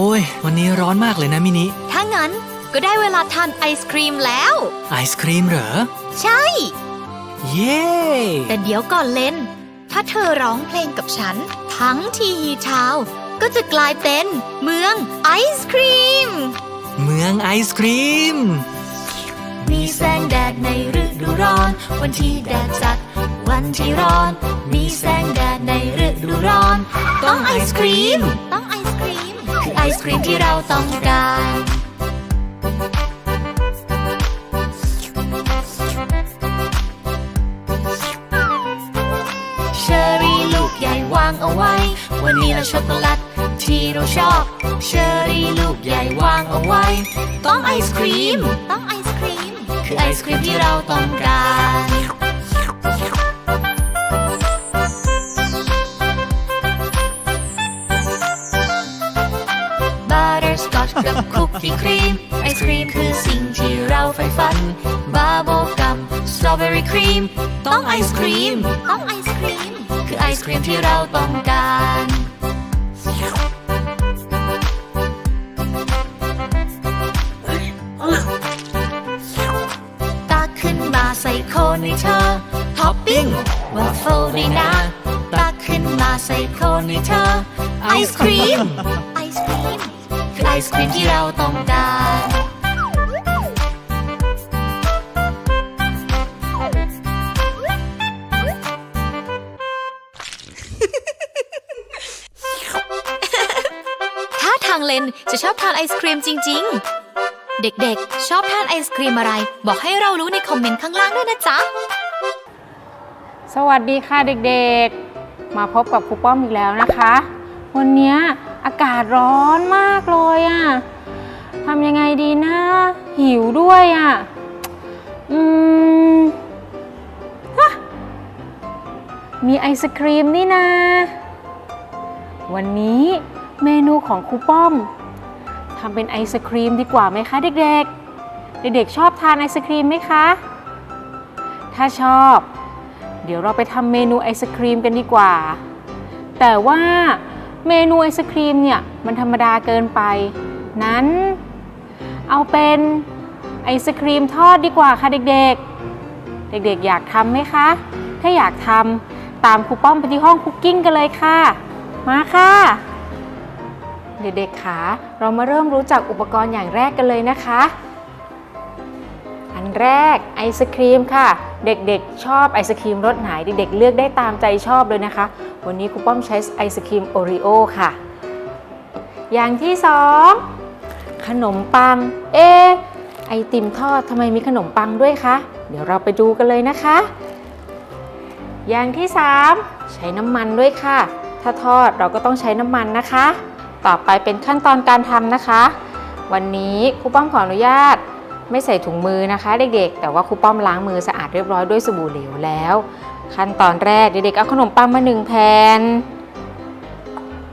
นี้ร้อนมากเลยนะมินิ ถ้างั้นก็ได้เวลาทานไอศครีมแล้ว ไอศครีมเหรอ ใช่ เย้แต่เดี๋ยวก่อนเล่น ถ้าเธอร้องเพลงกับฉัน ทั้งทีฮีทาวน์ก็จะกลายเป็นเมืองไอศครีม เมืองไอศครีม มีแสงแดดในฤดูร้อน วันที่แดดจัด วันที่ร้อน มีแสงแดดในฤดูร้อน ต้องไอศครีม ต้องไอศครีมคือไอ ศครีมที่เราต้องการ เชอรี่ลูกใหญ่วางเอาไว้ วันนี้เราช็อกโกแลตที่เราชอบ เชอรี่ลูกใหญ่วางเอาไว้ ต้องไอศครีม ต้องไอศครีม คือไอศครีมที่เราต้องการ คุกกี้ครีม ไอศครีมคือสิ่งที่เราใฝ่ฝัน บาโบกับสตรอเบอรี่ครีม ต้องไอศครีม ต้องไอศครีม คือไอศครีมที่เราต้องการตักขึ้นมาใส่โคนในเธอท็อปปิ้งวาฟเฟิลในนะตักขึ้นมาใส่โคนในเธอไอศครีมไอศครีมคือไอ ศครีมที่เราต้องการถ้าทางเลนจะชอบทานไอศครีมจริง ๆ เด็กๆ ชอบทานไอศครีมอะไร บอกให้เรารู้ในคอมเมนต์ข้างล่างด้วยนะจ๊ะ สวัสดีค่ะเด็กๆ มาพบกับครูป้อมอีกแล้วนะคะ วันเนี้ย อากาศร้อนมากเลยอะ่ะทำยังไงดีนะ หิวด้วยอะ่ะ อืมมีไอศครีมนี่นาวันนี้เมนูของครูป้อมทำเป็นไอศครีมดีกว่าไหมคะเด็กๆ เด็กๆชอบทานไอศครีมไหมคะ ถ้าชอบ เดี๋ยวเราไปทำเมนูไอศครีมกันดีกว่า แต่ว่า เมนูไอศครีมเนี่ยมันธรรมดาเกินไป นั้น เอาเป็นไอศครีมทอดดีกว่าค่ะเด็กๆ เด็กๆ อยากทำไหมคะ ถ้าอยากทำตามครูป้อมไปที่ห้องคุกกิ้งกันเลยค่ะ มาค่ะ เด็กๆคะเรามาเริ่มรู้จักอุปกรณ์อย่างแรกกันเลยนะคะ อันแรกไอศครีมค่ะ เด็กๆ ชอบไอศครีมรสไหนเด็กๆ เลือกได้ตามใจชอบเลยนะคะ วันนี้ครูป้อมใช้ไอศครีมโอรีโอค่ะ อย่างที่สองขนมปัง เอไอติมทอดทำไมมีขนมปังด้วยคะ เดี๋ยวเราไปดูกันเลยนะคะ อย่างที่สามใช้น้ำมันด้วยค่ะ ถ้าทอดเราก็ต้องใช้น้ำมันนะคะ ต่อไปเป็นขั้นตอนการทำนะคะ วันนี้ครูป้อมขออนุญาต ไม่ใส่ถุงมือนะคะเด็กๆ แต่ว่าครูป้อมล้างมือสะอาดเรียบร้อยด้วยสบู่เหลวแล้ว ขั้นตอนแรกเด็กๆเอาขนมปังมาหนึ่งแผ่น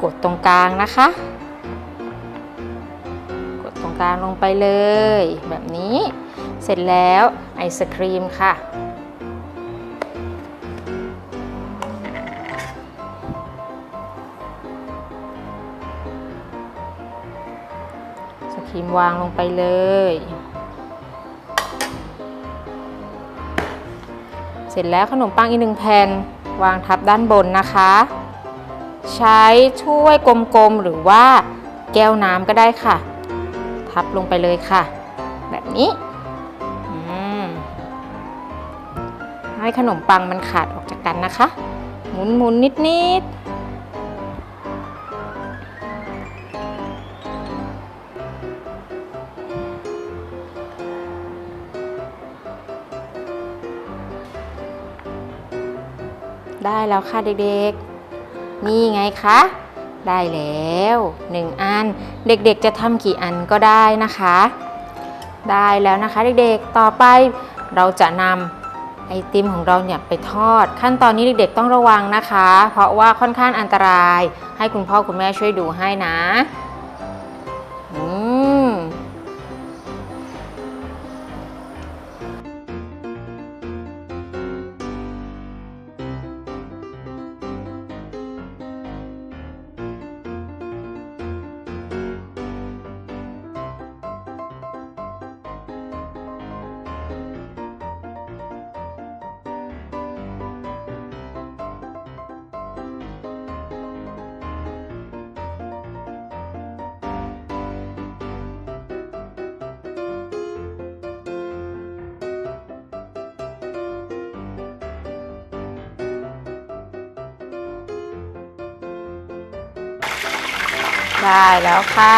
กดตรงกลางนะคะ กดตรงกลางลงไปเลย แบบนี้เสร็จแล้วไอศครีมค่ะไอศครีมวางลงไปเลย เสร็จแล้วขนมปังอีกหนึ่งแผ่นวางทับด้านบนนะคะ ใช้ถ้วยกลมๆหรือว่าแก้วน้ำก็ได้ค่ะ ทับลงไปเลยค่ะ แบบนี้ให้ขนมปังมันขาดออกจากกันนะคะ หมุนๆนิดๆ ได้แล้วค่ะเด็กๆ นี่ไงคะ ได้แล้วหนึ่งอัน เด็กๆจะทำกี่อันก็ได้นะคะ ได้แล้วนะคะเด็กๆ ต่อไปเราจะนำไอติมของเราเนี่ยไปทอด ขั้นตอนนี้เด็กๆต้องระวังนะคะ เพราะว่าค่อนข้างอันตราย ให้คุณพ่อคุณแม่ช่วยดูให้นะ ได้แล้วค่ะ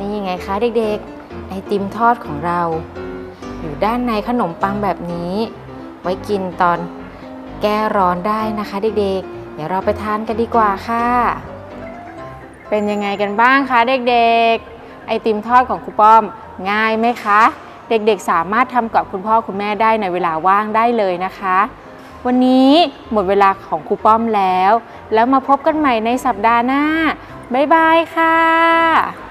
นี่ไงคะเด็กๆ ไอติมทอดของเรา อยู่ด้านในขนมปังแบบนี้ ไว้กินตอน แก้ร้อนได้นะคะเด็กๆ เดี๋ยวเราไปทานกันดีกว่าค่ะ เป็นยังไงกันบ้างคะเด็กๆ ไอติมทอดของครูป้อมง่ายไหมคะ เด็กๆ สามารถทำกับคุณพ่อคุณแม่ได้ในเวลาว่างได้เลยนะคะ วันนี้หมดเวลาของครูป้อมแล้ว แล้วมาพบกันใหม่ในสัปดาห์หน้า บ๊ายบายค่ะ